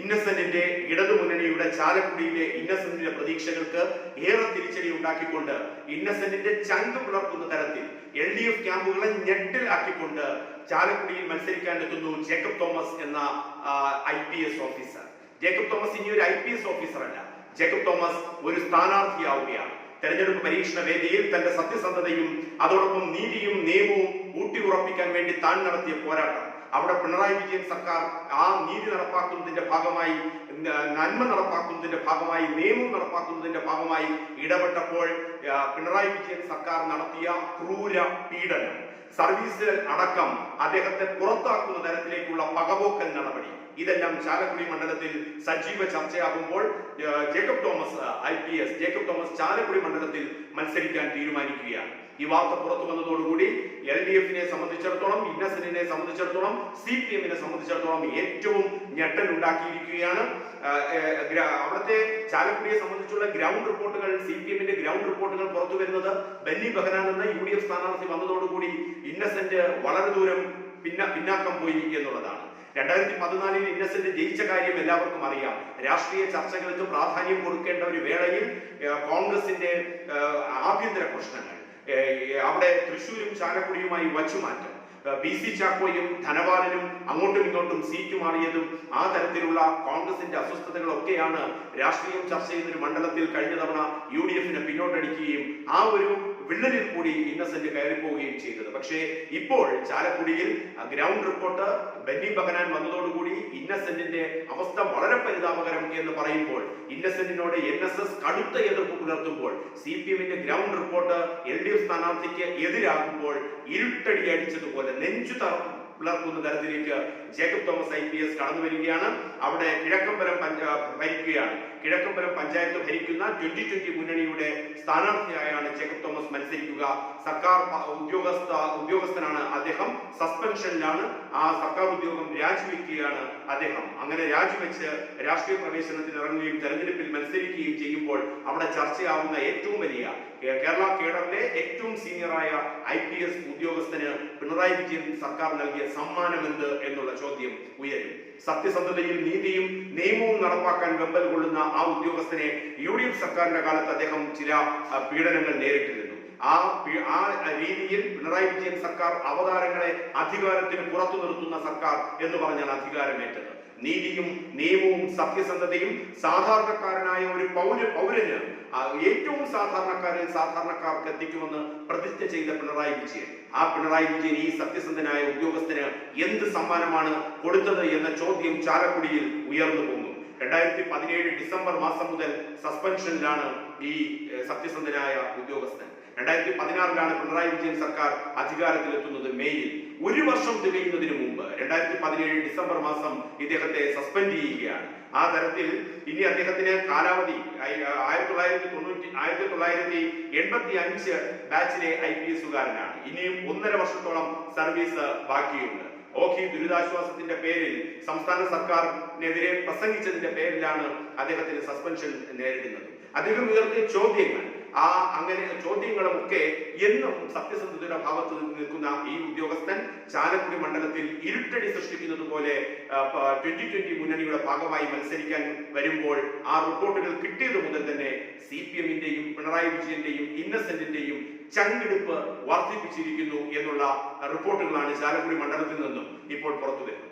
ഇന്നസെന്റിന്റെ ഇടതുമുന്നണിയുടെ ചാലക്കുടിയിലെ ഇന്നസെന്റിന്റെ പ്രതീക്ഷകൾക്ക് ഏറെ തിരിച്ചടി ഉണ്ടാക്കിക്കൊണ്ട് ഇന്നസെന്റിന്റെ ചങ്ക് പുലർത്തുന്ന തരത്തിൽ എൽ ഡി എഫ് ക്യാമ്പുകളെ ഞെട്ടിലാക്കിക്കൊണ്ട് ചാലക്കുടിയിൽ മത്സരിക്കാൻ എത്തുന്നു ജേക്കബ് തോമസ് എന്ന I P S officer. Jacob Thomas ഇനി ഒരു ഐ പി എസ് ഓഫീസർ അല്ല ജേക്കബ് തോമസ് ഒരു സ്ഥാനാർത്ഥിയാവുകയാണ്. തെരഞ്ഞെടുപ്പ് പരീക്ഷണ വേദിയിൽ തന്റെ സത്യസന്ധതയും അതോടൊപ്പം നീതിയും നിയമവും ഊട്ടിയുറപ്പിക്കാൻ വേണ്ടി താൻ നടത്തിയ പോരാട്ടം. അവിടെ പിണറായി വിജയൻ സർക്കാർ ആ നീതി നടപ്പാക്കുന്നതിന്റെ ഭാഗമായി നന്മ നടപ്പാക്കുന്നതിന്റെ ഭാഗമായി നിയമം നടപ്പാക്കുന്നതിന്റെ ഭാഗമായി ഇടപെട്ടപ്പോൾ പിണറായി വിജയൻ സർക്കാർ നടത്തിയ ക്രൂര പീഡനം സർവീസ് അടക്കം അദ്ദേഹത്തെ പുറത്താക്കുന്ന തരത്തിലേക്കുള്ള പകപോക്കൽ നടപടി. ഇതെല്ലാം ചാലക്കുടി മണ്ഡലത്തിൽ സജീവ ചർച്ചയാകുമ്പോൾ Jacob Thomas I P S Jacob Thomas Chalakudy മണ്ഡലത്തിൽ മത്സരിക്കാൻ തീരുമാനിക്കുകയാണ്. ഈ വാർത്ത പുറത്തു വന്നതോടുകൂടി എൽ ഡി എഫിനെ സംബന്ധിച്ചിടത്തോളം ഇന്നസെന്റിനെ സംബന്ധിച്ചിടത്തോളം സി പി എമ്മിനെ സംബന്ധിച്ചിടത്തോളം ഏറ്റവും ഞെട്ടൽ ഉണ്ടാക്കിയിരിക്കുകയാണ്. അവിടുത്തെ ചാലക്കുടിയെ സംബന്ധിച്ചുള്ള ഗ്രൗണ്ട് റിപ്പോർട്ടുകൾ സി പി എമ്മിന്റെ ഗ്രൗണ്ട് റിപ്പോർട്ടുകൾ പുറത്തു വരുന്നത് ബെന്നി ബെഹനാൻ എന്ന യു ഡി എഫ് സ്ഥാനാർത്ഥി വന്നതോടുകൂടി ഇന്നസെന്റ് വളരെ ദൂരം പിന്ന പിന്നാക്കം പോയി എന്നുള്ളതാണ്. രണ്ടായിരത്തി പതിനാലിൽ ഇന്നസെന്റ് ജയിച്ച കാര്യം എല്ലാവർക്കും അറിയാം. രാഷ്ട്രീയ ചർച്ചകൾക്ക് പ്രാധാന്യം കൊടുക്കേണ്ട ഒരു വേളയിൽ കോൺഗ്രസിന്റെ ആഭ്യന്തര പ്രശ്നങ്ങൾ അവിടെ തൃശൂരും ചാലക്കുടിയുമായി വച്ചുമാറ്റം ബി സി ചാക്കോയും ധനപാലനും അങ്ങോട്ടും ഇങ്ങോട്ടും സീറ്റ് മാറിയതും ആ തരത്തിലുള്ള കോൺഗ്രസിന്റെ അസ്വസ്ഥതകളൊക്കെയാണ് രാഷ്ട്രീയം ചർച്ച ചെയ്യുന്ന ഒരു മണ്ഡലത്തിൽ കഴിഞ്ഞ തവണ യു ഡി എഫിനെ പിന്നോട്ടടിക്കുകയും ആ ഒരു വിള്ളലിൽ കൂടി ഇന്നസെന്റ് കയറിപ്പോവുകയും ചെയ്തത്. പക്ഷേ ഇപ്പോൾ ചാലക്കുടിയിൽ ഗ്രൗണ്ട് റിപ്പോർട്ട് ബെന്നി ബഹനാൻ വന്നതോടുകൂടി ഇന്നസെന്റിന്റെ അവസ്ഥ വളരെ പരിതാപകരം എന്ന് പറയുമ്പോൾ ഇന്നസെന്റിനോട് എൻ എസ് എസ് കടുത്ത എതിർപ്പ് പുലർത്തുമ്പോൾ സി പി എമ്മിന്റെ ground report L D F സ്ഥാനാർത്ഥിക്ക് എതിരാകുമ്പോൾ ഇരുട്ടടി അടിച്ചതുപോലെ നെഞ്ചു പിളർക്കുന്ന തരത്തിലേക്ക് Jacob Thomas I P S കടന്നു വരികയാണ്. അവിടെ കിഴക്കമ്പലം ഭരിക്കുകയാണ്. കിഴക്കമ്പലം പഞ്ചായത്ത് ഭരിക്കുന്ന ട്വന്റി ട്വന്റി മുന്നണിയുടെ സ്ഥാനാർത്ഥിയായാണ് ജേക്കബ് തോമസ് മത്സരിക്കുക. സർക്കാർ ഉദ്യോഗസ്ഥ ഉദ്യോഗസ്ഥനാണ് അദ്ദേഹം. സസ്പെൻഷനിലാണ്. ആ സർക്കാർ ഉദ്യോഗം രാജിവെക്കുകയാണ് അദ്ദേഹം. അങ്ങനെ രാജിവെച്ച് രാഷ്ട്രീയ പ്രവേശനത്തിൽ ഇറങ്ങുകയും തെരഞ്ഞെടുപ്പിൽ മത്സരിക്കുകയും ചെയ്യുമ്പോൾ അവിടെ ചർച്ചയാവുന്ന ഏറ്റവും വലിയ കേരള കേഡറിലെ ഏറ്റവും സീനിയറായ ഐ പി എസ് ഉദ്യോഗസ്ഥന് പിണറായി വിജയൻ സർക്കാർ നൽകിയ സമ്മാനം എന്ത് എന്നുള്ള ചോദ്യം ഉയരും. സത്യസന്ധതയും നീതിയും നിയമവും നടപ്പാക്കാൻ വെമ്പൽ കൊള്ളുന്ന ആ ഉദ്യോഗസ്ഥനെ യു ഡി എഫ് സർക്കാരിന്റെ കാലത്ത് അദ്ദേഹം ചില പീഡനങ്ങൾ നേരിട്ടിരുന്നു. ആ ആ രീതിയിൽ പിണറായി വിജയൻ സർക്കാർ അവതാരങ്ങളെ അധികാരത്തിന് പുറത്തു നിർത്തുന്ന സർക്കാർ എന്ന് പറഞ്ഞാണ് അധികാരമേറ്റത്. നീതിയും നിയമവും സത്യസന്ധതയും സാധാരണക്കാരനായ ഒരു പൗര പൗരന് ഏറ്റവും സാധാരണക്കാരിൽ സാധാരണക്കാർക്ക് എത്തിക്കുമെന്ന് പ്രതിജ്ഞ ചെയ്ത പിണറായി വിജയൻ. ആ പിണറായി വിജയൻ ഈ സത്യസന്ധനായ ഉദ്യോഗസ്ഥന് എന്ത് സമ്മാനമാണ് കൊടുത്തത് എന്ന ചോദ്യം ചാലക്കുടിയിൽ ഉയർന്നു പോകുന്നു. രണ്ടായിരത്തി പതിനേഴ് ഡിസംബർ മാസം മുതൽ സസ്പെൻഷനിലാണ് ഈ സത്യസന്ധനായ ഉദ്യോഗസ്ഥൻ. രണ്ടായിരത്തി പതിനാറിലാണ് പിണറായി വിജയൻ സർക്കാർ അധികാരത്തിലെത്തുന്നത് മെയ്യിൽ ഒരു വർഷം തികയുന്നതിന് മുമ്പ് രണ്ടായിരത്തി പതിനേഴ് ഡിസംബർ മാസം ഇദ്ദേഹത്തെ സസ്പെൻഡ് ചെയ്യുകയാണ്. ആ തരത്തിൽ ഇനി അദ്ദേഹത്തിന് കാലാവധി ആയി- ആയിരത്തി തൊള്ളായിരത്തി തൊണ്ണൂറ്റി ആയിരത്തി തൊള്ളായിരത്തി എൺപത്തി അഞ്ച് ബാച്ചിലെ ഐ പി എസുകാരനാണ് ഇനിയും ഒന്നര വർഷത്തോളം സർവീസ് ബാക്കിയുണ്ട്. ഓഖി ദുരിതാശ്വാസത്തിന്റെ പേരിൽ സംസ്ഥാന സർക്കാരിനെതിരെ പ്രസംഗിച്ചതിന്റെ പേരിലാണ് അദ്ദേഹത്തിന് സസ്പെൻഷൻ നേരിടുന്നത്. അദ്ദേഹം ഉയർത്തിയ ചോദ്യങ്ങൾ ആ അങ്ങനെ ചോദ്യങ്ങളുമൊക്കെ എന്നും സത്യസന്ധതയുടെ ഭാഗത്ത് നിൽക്കുന്ന ഈ ഉദ്യോഗസ്ഥൻ ചാലക്കുടി മണ്ഡലത്തിൽ ഇരുട്ടടി സൃഷ്ടിക്കുന്നത് പോലെ ട്വന്റി ട്വന്റി മുന്നണിയുടെ ഭാഗമായി മത്സരിക്കാൻ വരുമ്പോൾ ആ റിപ്പോർട്ടുകൾ കിട്ടിയത് മുതൽ തന്നെ സി പി എമ്മിന്റെയും പിണറായി വിജയന്റെയും ഇന്നസെന്റിന്റെയും ചങ്കെടുപ്പ് വർദ്ധിപ്പിച്ചിരിക്കുന്നു എന്നുള്ള റിപ്പോർട്ടുകളാണ് ചാലക്കുടി മണ്ഡലത്തിൽ നിന്നും ഇപ്പോൾ പുറത്തു വരുന്നത്